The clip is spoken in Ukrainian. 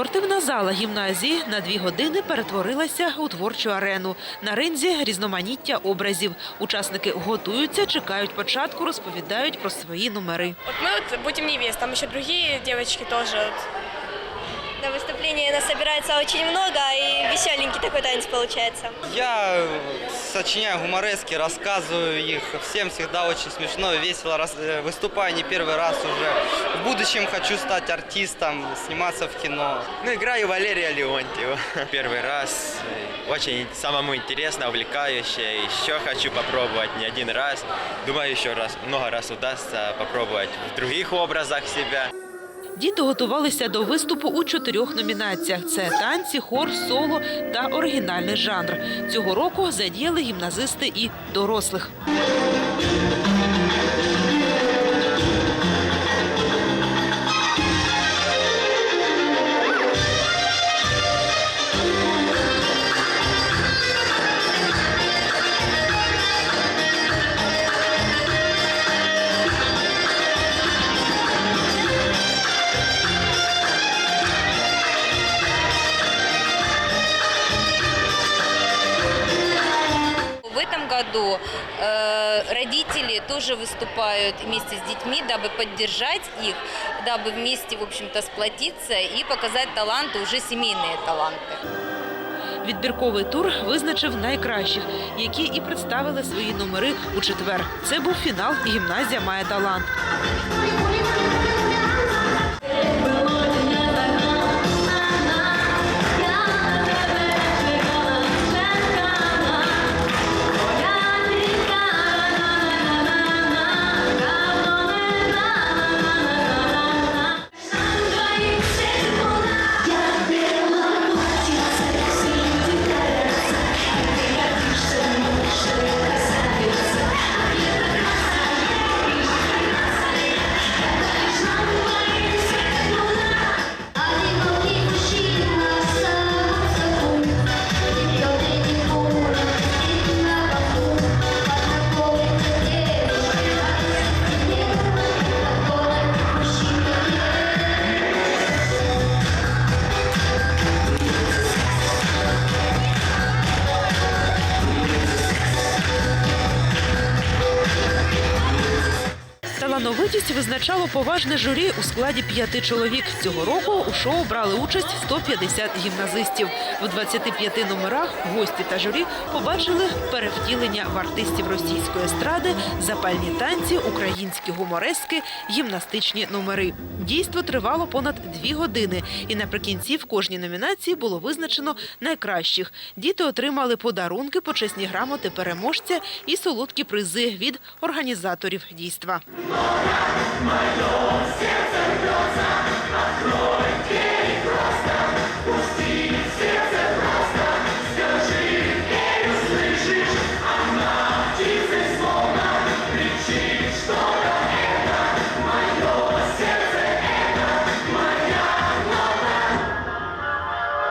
Спортивна зала гімназії на дві години перетворилася у творчу арену. На ринзі різноманіття образів. Учасники готуються, чекають початку, розповідають про свої номери. От ми вот будем невест, там ще другие дівчатки теж. На выступлении нас собирается очень много, и веселенький такой танец получается. Я э, сочиняю гуморески, рассказываю их. Всем всегда очень смешно и весело. Рас- э, Выступаю не первый раз уже. В будущем хочу стать артистом, сниматься в кино. Ну, играю Валерия Леонтьева. Первый раз. э, Очень самому интересно, увлекающе. Еще хочу попробовать не один раз. Думаю, еще раз, много раз удастся попробовать в других образах себя. Діти готувалися до виступу у чотирьох номінаціях: це танці, хор, соло та оригінальний жанр. Цього року задіяли гімназисти і дорослих. году э, родители тоже выступают вместе с детьми, дабы поддержать их, дабы вместе, в общем-то, сплотиться и показать таланты, уже семейные таланты. Відбірковий тур визначив найкращих, які і представили свої номери у четвер. Це був фінал. і Гімназія має талант. Талановитість визначало поважне журі у складі п'яти чоловік. Цього року у шоу брали участь 150 гімназистів. В 25 номерах гості та журі побачили перевтілення в артистів російської естради, запальні танці, українські гуморески, гімнастичні номери. Дійство тривало понад дві години, і наприкінці в кожній номінації було визначено найкращих. Діти отримали подарунки, почесні грамоти переможця і солодкі призи від організаторів дійства. Сердце бьется, открой